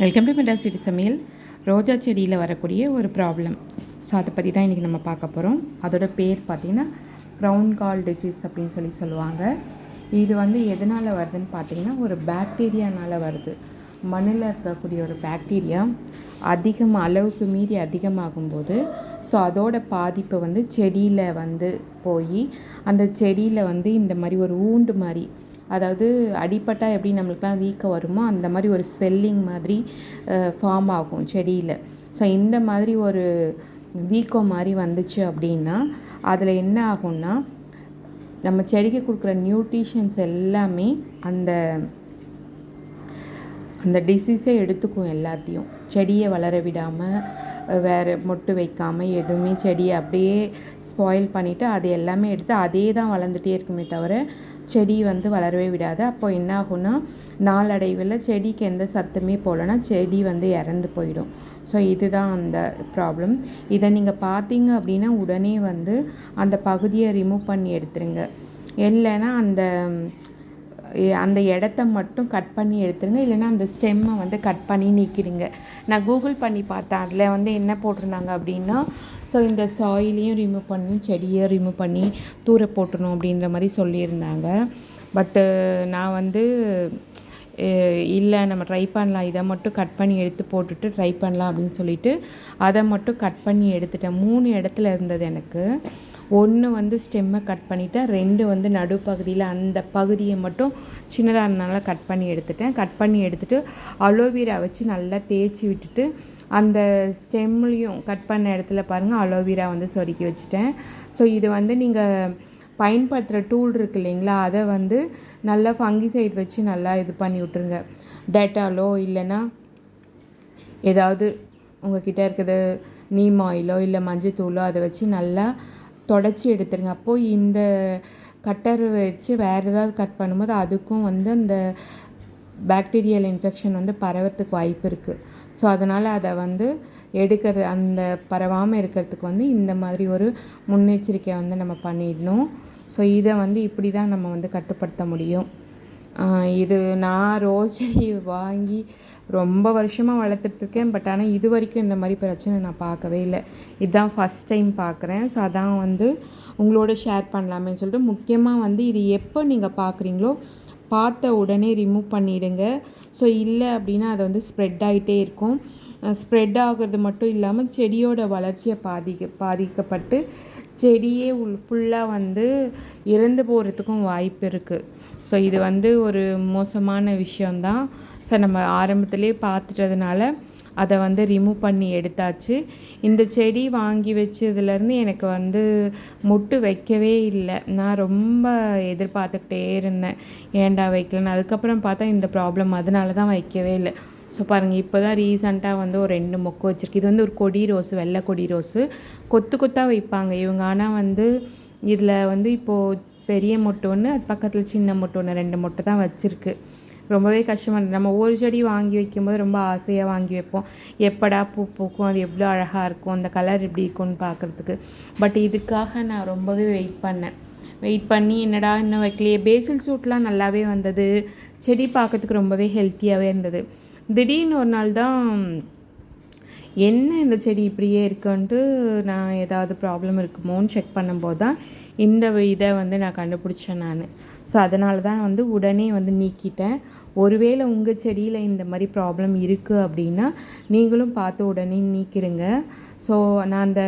Welcome to Madras city சமையல் ரோஜா செடியில் வரக்கூடிய ஒரு ப்ராப்ளம் ஸோ அதை பற்றி தான் இன்றைக்கி நம்ம பார்க்க போகிறோம் அதோட பேர் பார்த்திங்கன்னா க்ரௌன் கால் டிசீஸ் அப்படின்னு சொல்லி சொல்லுவாங்க. இது வந்து எதனால் வருதுன்னு பார்த்தீங்கன்னா ஒரு பாக்டீரியானால் வருது. மண்ணில் இருக்கக்கூடிய ஒரு பாக்டீரியா அதிகம் அளவுக்கு மீறி அதிகமாகும்போது ஸோ அதோட பாதிப்பு வந்து செடியில் வந்து போய் அந்த செடியில் வந்து இந்த மாதிரி ஒரு ஊண்டு மாதிரி அதாவது அடிப்பட்டால் எப்படி நம்மளுக்குலாம் வீக்கம் வருமோ அந்த மாதிரி ஒரு ஸ்வெல்லிங் மாதிரி ஃபார்ம் ஆகும் செடியில். ஸோ இந்த மாதிரி ஒரு வீக்கம் மாதிரி வந்துச்சு அப்படின்னா அதில் என்ன ஆகும்னா நம்ம செடிக்கு கொடுக்குற நியூட்ரிஷன்ஸ் எல்லாமே அந்த அந்த டிசீஸே எடுத்துக்கும் எல்லாத்தையும். செடியை வளர விடாமல் வேறு மொட்டு வைக்காமல் எதுவுமே செடியை அப்படியே ஸ்பாயில் பண்ணிவிட்டு அது எல்லாமே எடுத்து அதே தான் வளர்ந்துட்டே இருக்குமே தவிர செடி வந்து வளரவே விடாது. அப்போ என்ன ஆகும்னா நாளடைவில் செடிக்கு எந்த சத்துமே போகலன்னா செடி வந்து இறந்து போயிடும். ஸோ இதுதான் அந்த ப்ராப்ளம் இதை நீங்கள் பார்த்தீங்க அப்படின்னா உடனே வந்து அந்த பகுதியை ரிமூவ் பண்ணி எடுத்துருங்க. இல்லைன்னா அந்த அந்த இடத்த மட்டும் கட் பண்ணி எடுத்துருங்க. இல்லைன்னா அந்த ஸ்டெம்மை வந்து கட் பண்ணி நீக்கிடுங்க. நான் கூகுள் பண்ணி பார்த்தேன். அதில் வந்து என்ன போட்டிருந்தாங்க அப்படின்னா ஸோ இந்த சாயிலையும் ரிமூவ் பண்ணி செடியை ரிமூவ் பண்ணி தூர போட்டணும் அப்படின்ற மாதிரி சொல்லியிருந்தாங்க. பட்டு நான் வந்து இல்லை நம்ம ட்ரை பண்ணலாம். இதை மட்டும் கட் பண்ணி எடுத்து போட்டுட்டு ட்ரை பண்ணலாம் அப்படின்னு சொல்லிட்டு அதை மட்டும் கட் பண்ணி எடுத்துட்டேன். மூணு இடத்துல இருந்தது எனக்கு. ஒன்று வந்து ஸ்டெம்மை கட் பண்ணிவிட்டேன் ரெண்டு வந்து நடுப்பகுதியில் அந்த பகுதியை மட்டும் சின்னதாக இருந்தனால கட் பண்ணி எடுத்துட்டேன். கட் பண்ணி எடுத்துகிட்டு அலோவேரா வச்சு நல்லா தேய்ச்சி விட்டுட்டு அந்த ஸ்டெம்லேயும் கட் பண்ண இடத்துல பாருங்கள் அலோவேரா வந்து சொருக்கி வச்சுட்டேன். ஸோ இது வந்து நீங்கள் பயன்படுத்துகிற டூல் இருக்கு இல்லைங்களா அதை வந்து நல்லா ஃபங்கிசைட் வச்சு நல்லா இது பண்ணி விட்ருங்க டேட்டாலோ இல்லைன்னா ஏதாவது உங்ககிட்ட இருக்கிறது நீம் ஆயிலோ இல்லை மஞ்சத்தூளோ அதை வச்சு நல்லா தொடச்சி எடுத்துருங்க. அப்போது இந்த கட்டர் வச்சு வேறு ஏதாவது கட் பண்ணும்போது அதுக்கும் வந்து அந்த பாக்டீரியல் இன்ஃபெக்ஷன் வந்து பரவறதுக்கு வாய்ப்பு இருக்குது ஸோ அதனால் அதை வந்து எடுக்கிறது அந்த பரவாமல் இருக்கிறதுக்கு வந்து இந்த மாதிரி ஒரு முன்னெச்சரிக்கை வந்து நம்ம பண்ணிடணும். ஸோ இதை வந்து இப்படி தான் நம்ம வந்து கட்டுப்படுத்த முடியும். இது நான் ரோஸ் செடி வாங்கி ரொம்ப வருஷமாக வளர்த்துட்ருக்கேன். பட் ஆனால் இது வரைக்கும் இந்த மாதிரி பிரச்சனை நான் பார்க்கவே இல்லை. இதுதான் ஃபஸ்ட் டைம் பார்க்குறேன். ஸோ அதான் வந்து உங்களோட ஷேர் பண்ணலாமே சொல்லிட்டு முக்கியமாக வந்து இது எப்போ நீங்கள் பார்க்குறீங்களோ பார்த்த உடனே ரிமூவ் பண்ணிவிடுங்க ஸோ இல்லை அப்படின்னா அது வந்து ஸ்ப்ரெட் ஆகிட்டே இருக்கும். ஸ்ப்ரெட் ஆகிறது மட்டும் இல்லாமல் செடியோட வளர்ச்சியை பாதிக்க பாதிக்கப்பட்டு செடியே உள் ஃபுல்லாக வந்து இறந்து போகிறதுக்கும் வாய்ப்பு இருக்குது ஸோ இது வந்து ஒரு மோசமான விஷயந்தான் ஸோ நம்ம ஆரம்பத்திலே பார்த்துட்டதுனால அதை வந்து ரிமூவ் பண்ணி எடுத்தாச்சு. இந்த செடி வாங்கி வச்சதுலேருந்து எனக்கு வந்து முட்டு வைக்கவே இல்லை. நான் ரொம்ப எதிர்பார்த்துக்கிட்டே இருந்தேன். ஏன்டா வைக்கலன்னு. அதுக்கப்புறம் பார்த்தா இந்த ப்ராப்ளம் அதனால தான் வைக்கவே இல்லை. ஸோ பாருங்கள் இப்போ தான் ரீசண்டாக வந்து ஒரு ரெண்டு மொக்கு வச்சுருக்கு. இது வந்து ஒரு கொடி ரோஸு வெள்ளை கொடி ரோஸு. கொத்து கொத்தாக வைப்பாங்க. இவங்க ஆனால் வந்து இதில் வந்து இப்போது பெரிய மொட்டை ஒன்று அது பக்கத்தில் சின்ன மொட்டை ஒன்று ரெண்டு மொட்டை தான் வச்சுருக்கு. ரொம்பவே கஷ்டமாக நம்ம ஒரு செடி வாங்கி வைக்கும்போது ரொம்ப ஆசையாக வாங்கி வைப்போம். எப்படா பூ பூக்கும்? அது எவ்வளோ அழகாக இருக்கும்? அந்த கலர் எப்படி இருக்கும்னு பார்க்குறதுக்கு பட் இதுக்காக நான் ரொம்பவே வெயிட் பண்ணேன். வெயிட் பண்ணி என்னடா இன்னும் வைக்கலையே? பேசில் சூட்லாம் நல்லாவே வந்தது. செடி பார்க்கறதுக்கு ரொம்பவே ஹெல்த்தியாகவே இருந்தது. திடீர்னு ஒரு நாள் தான் என்ன இந்த செடி இப்படியே இருக்குன்ட்டு நான் ஏதாவது ப்ராப்ளம் இருக்குமோன்னு செக் பண்ணும்போது தான் இந்த இதை வந்து நான் கண்டுபிடிச்சேன் நான். ஸோ அதனால தான் வந்து உடனே வந்து நீக்கிட்டேன். ஒருவேளை உங்கள் செடியில் இந்த மாதிரி ப்ராப்ளம் இருக்குது அப்படின்னா நீங்களும் பார்த்து உடனே நீக்கிடுங்க. ஸோ நான் அந்த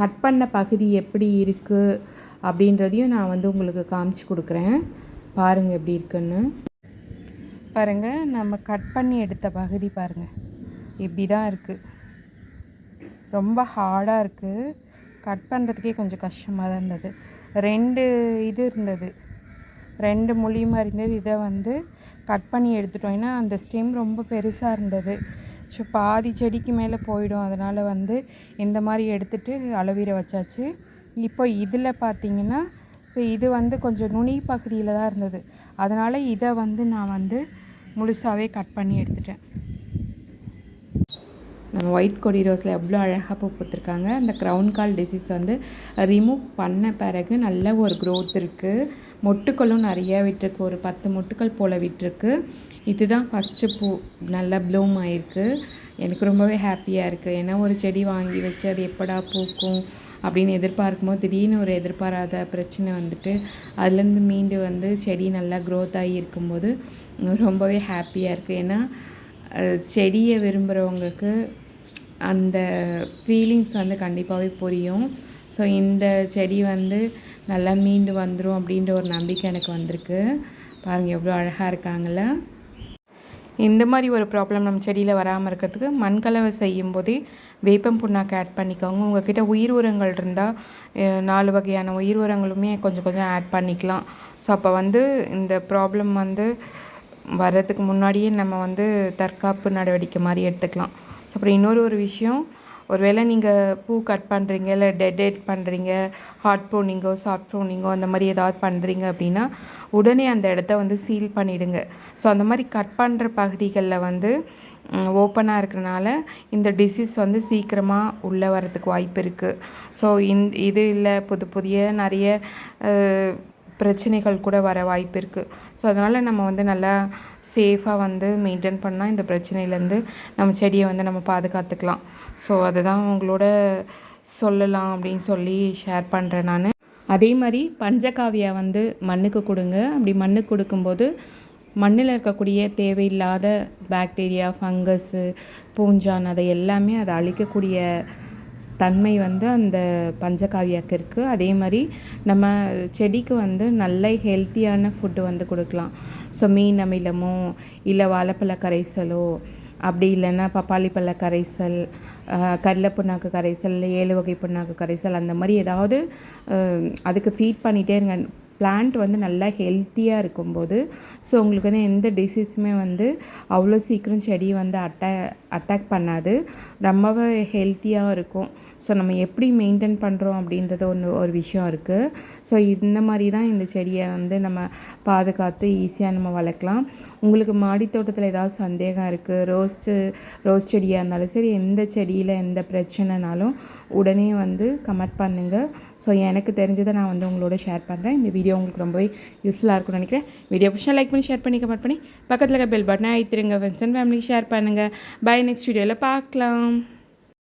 கட் பண்ண பகுதி எப்படி இருக்குது அப்படின்றதையும் நான் வந்து உங்களுக்கு காமிச்சு கொடுக்குறேன். பாருங்கள் எப்படி இருக்குன்னு. பாருங்கள் நம்ம கட் பண்ணி எடுத்த பகுதி பாருங்கள் இப்படி தான் இருக்குது ரொம்ப ஹார்டாக இருக்குது கட் பண்ணுறதுக்கே கொஞ்சம் கஷ்டமாக தான் இருந்தது. ரெண்டு இது இருந்தது. ரெண்டு முழி மாதிரி இருந்தது. இதை வந்து கட் பண்ணி எடுத்துட்டோம். ஏன்னா அந்த ஸ்டெம் ரொம்ப பெருசாக இருந்தது. ஸோ பாதி செடிக்கு மேலே போயிடும். அதனால் வந்து இந்த மாதிரி எடுத்துகிட்டு அளவீர வச்சாச்சு. இப்போ இதில் பார்த்தீங்கன்னா ஸோ இது வந்து கொஞ்சம் நுனி பகுதியில் தான் இருந்தது. அதனால் இதை வந்து நான் வந்து முழுசாகவே கட் பண்ணி எடுத்துட்டேன். நம்ம ஒயிட் கொடி ரோஸில் எவ்வளோ அழகாக பூ பூத்துருக்காங்க. அந்த க்ரௌன் கால் டிசீஸ் வந்து ரிமூவ் பண்ண பிறகு நல்ல ஒரு க்ரோத் இருக்குது மொட்டுக்களும் நிறையா விட்டுருக்கு. ஒரு பத்து மொட்டுக்கள் போல் விட்டுருக்கு. இதுதான் ஃபஸ்ட்டு பூ. நல்லா ப்ளூம் ஆகிருக்கு எனக்கு ரொம்பவே ஹாப்பியாக இருக்குது ஏன்னா ஒரு செடி வாங்கி வச்சு அது எப்படா பூக்கும்? அப்படின்னு எதிர்பார்க்கும் போது திடீர்னு ஒரு எதிர்பாராத பிரச்சனை வந்துட்டு அதுலேருந்து மீண்டு வந்து செடி நல்லா க்ரோத் ஆகி இருக்கும்போது ரொம்பவே ஹாப்பியாக இருக்குது ஏன்னா செடியை விரும்புகிறவங்களுக்கு அந்த ஃபீலிங்ஸ் வந்து கண்டிப்பாகவே புரியும். ஸோ இந்த செடி வந்து நல்லா மீண்டு வந்துடும் அப்படின்ற ஒரு நம்பிக்கை எனக்கு வந்திருக்கு. பாருங்கள் எவ்வளோ அழகாக இருக்காங்கள இந்த மாதிரி ஒரு ப்ராப்ளம் நம்ம செடியில் வராமல் இருக்கிறதுக்கு மண்கலவை செய்யும் போதே வேப்பம் புண்ணாக்கு ஆட் பண்ணிக்கோங்க. உங்ககிட்ட உயிர் உரங்கள் இருந்தால் நாலு வகையான உயிர் உரங்களுமே கொஞ்சம் கொஞ்சம் ஆட் பண்ணிக்கலாம். ஸோ அப்போ வந்து இந்த ப்ராப்ளம் வந்து வர்றதுக்கு முன்னாடியே நம்ம வந்து தற்காப்பு நடவடிக்கை மாதிரி எடுத்துக்கலாம். ஸோ அப்புறம் இன்னொரு ஒரு விஷயம் ஒருவேளை நீங்கள் பூ கட் பண்ணுறீங்க இல்லை டெடேட் பண்ணுறீங்க ஹாட் ப்ரோனிங்கோ சாஃப்ட் ப்ரோனிங்கோ அந்த மாதிரி ஏதாவது பண்ணுறீங்க அப்படின்னா உடனே அந்த இடத்த வந்து சீல் பண்ணிவிடுங்க ஸோ அந்த மாதிரி கட் பண்ணுற பகுதிகளில் வந்து ஓப்பனாக இருக்கிறனால இந்த டிசீஸ் வந்து சீக்கிரமாக உள்ளே வரதுக்கு வாய்ப்பு இருக்குது ஸோ இந் இது இல்லை புது புதிய நிறைய பிரச்சனைகள் கூட வர வாய்ப்பு இருக்குது ஸோ அதனால் நம்ம வந்து நல்லா சேஃபாக வந்து மெயின்டைன் பண்ணால் இந்த பிரச்சனையிலேருந்து நம்ம செடியை வந்து நம்ம பாதுகாத்துக்கலாம். ஸோ அதுதான் உங்களோட சொல்லலாம் அப்படின்னு சொல்லி ஷேர் பண்ணுறேன் நான். அதே மாதிரி பஞ்சகாவியா வந்து மண்ணுக்கு கொடுங்க. அப்படி மண்ணுக்கு கொடுக்கும்போது மண்ணில் இருக்கக்கூடிய தேவையில்லாத பாக்டீரியா ஃபங்கஸ்ஸு பூஞ்சான் அதை எல்லாமே அதை அழிக்கக்கூடிய தன்மை வந்து அந்த பஞ்சகாவியாக்கு இருக்குது அதே மாதிரி நம்ம செடிக்கு வந்து நல்ல ஹெல்த்தியான ஃபுட்டு வந்து கொடுக்கலாம். ஸோ மீன் அமிலமோ இல்லை வாழைப்பழ கரைசலோ அப்படி இல்லைன்னா பப்பாளி பழ கரைசல் கடலை புண்ணாக்கு கரைசல் இல்லை ஏழு வகை புண்ணாக்கு கரைசல் அந்த மாதிரி ஏதாவது அதுக்கு ஃபீட் பண்ணிகிட்டே இருங்க. பிளான்ட் வந்து நல்லா ஹெல்த்தியாக இருக்கும்போது ஸோ உங்களுக்கு வந்து எந்த டிசீஸுமே வந்து அவ்வளோ சீக்கிரம் செடி வந்து அட்டா அட்டாக் பண்ணாது. ரொம்பவே ஹெல்த்தியாகவும் இருக்கும். ஸோ நம்ம எப்படி மெயின்டைன் பண்ணுறோம் அப்படின்றது ஒன்று ஒரு விஷயம் இருக்குது ஸோ இந்த மாதிரி தான் இந்த செடியை வந்து நம்ம பாதுகாத்து ஈஸியாக நம்ம வளர்க்கலாம். உங்களுக்கு மாடி தோட்டத்தில் ஏதாவது சந்தேகம் இருக்குது ரோஸ்ட்டு ரோஸ் செடியாக இருந்தாலும் சரி எந்த செடியில் எந்த பிரச்சனைனாலும் உடனே வந்து கமெண்ட் பண்ணுங்கள் ஸோ எனக்கு தெரிஞ்சதை நான் வந்து உங்களோட ஷேர் பண்ணுறேன் இந்த வீடியோ உங்களுக்கு ரொம்பவே யூஸ்ஃபுல்லாக இருக்கும்னு நினைக்கிறேன். வீடியோ பிடிச்சா லைக் பண்ணி ஷேர் பண்ணி கமெண்ட் பண்ணி பக்கத்தில் இருக்க பெல் பட்டனை ஐத்திருங்க ஃப்ரெண்ட்ஸ் அண்ட் ஃபேமிலி ஷேர் பண்ணுங்கள் பை நெக்ஸ்ட் வீடியோவில் பார்க்கலாம்.